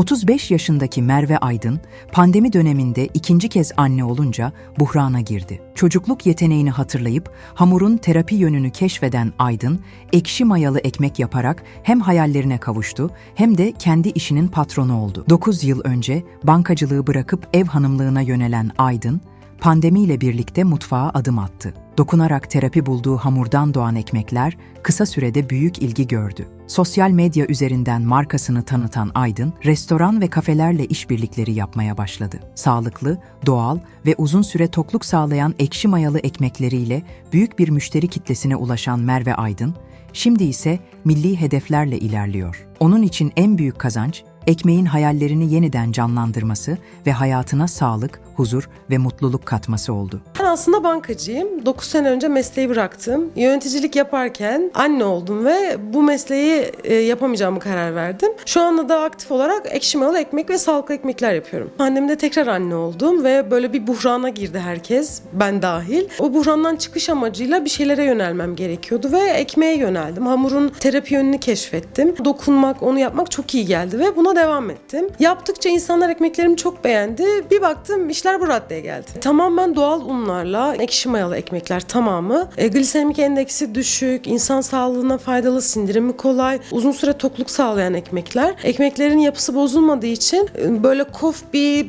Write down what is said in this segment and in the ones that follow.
35 yaşındaki Merve Aydın, pandemi döneminde ikinci kez anne olunca buhrana girdi. Çocukluk yeteneğini hatırlayıp hamurun terapi yönünü keşfeden Aydın, ekşi mayalı ekmek yaparak hem hayallerine kavuştu hem de kendi işinin patronu oldu. 9 yıl önce bankacılığı bırakıp ev hanımlığına yönelen Aydın, pandemiyle birlikte mutfağa adım attı. Dokunarak terapi bulduğu hamurdan doğan ekmekler kısa sürede büyük ilgi gördü. Sosyal medya üzerinden markasını tanıtan Aydın, restoran ve kafelerle işbirlikleri yapmaya başladı. Sağlıklı, doğal ve uzun süre tokluk sağlayan ekşi mayalı ekmekleriyle büyük bir müşteri kitlesine ulaşan Merve Aydın, şimdi ise milli hedeflerle ilerliyor. Onun için en büyük kazanç, ekmeğin hayallerini yeniden canlandırması ve hayatına sağlık, huzur ve mutluluk katması oldu. Aslında bankacıyım. 9 sene önce mesleği bıraktım. Yöneticilik yaparken anne oldum ve bu mesleği e, yapamayacağımı karar verdim. Şu anda da aktif olarak ekşi mayalı ekmek ve sağlıklı ekmekler yapıyorum. Pandemide tekrar anne oldum ve böyle bir buhrana girdi herkes, ben dahil. O buhrandan çıkış amacıyla bir şeylere yönelmem gerekiyordu ve ekmeğe yöneldim. Hamurun terapi yönünü keşfettim. Dokunmak, onu yapmak çok iyi geldi ve buna devam ettim. Yaptıkça insanlar ekmeklerimi çok beğendi. Bir baktım işler bu raddeye geldi. Tamamen doğal unlarla ekşi mayalı ekmekler tamamı. E, glisemik endeksi düşük, insan sağlığına faydalı, sindirimi kolay, uzun süre tokluk sağlayan ekmekler. Ekmeklerin yapısı bozulmadığı için e, böyle kof bir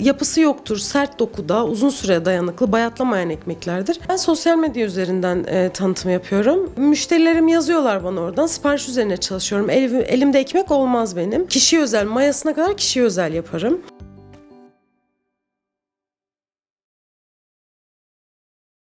yapısı yoktur. Sert dokuda, uzun süre dayanıklı, bayatlamayan ekmeklerdir. Ben sosyal medya üzerinden e, tanıtım yapıyorum. Müşterilerim yazıyorlar bana oradan. Sipariş üzerine çalışıyorum. El- elimde ekmek olmaz benim. Kişiye özel, mayasına kadar kişiye özel yaparım.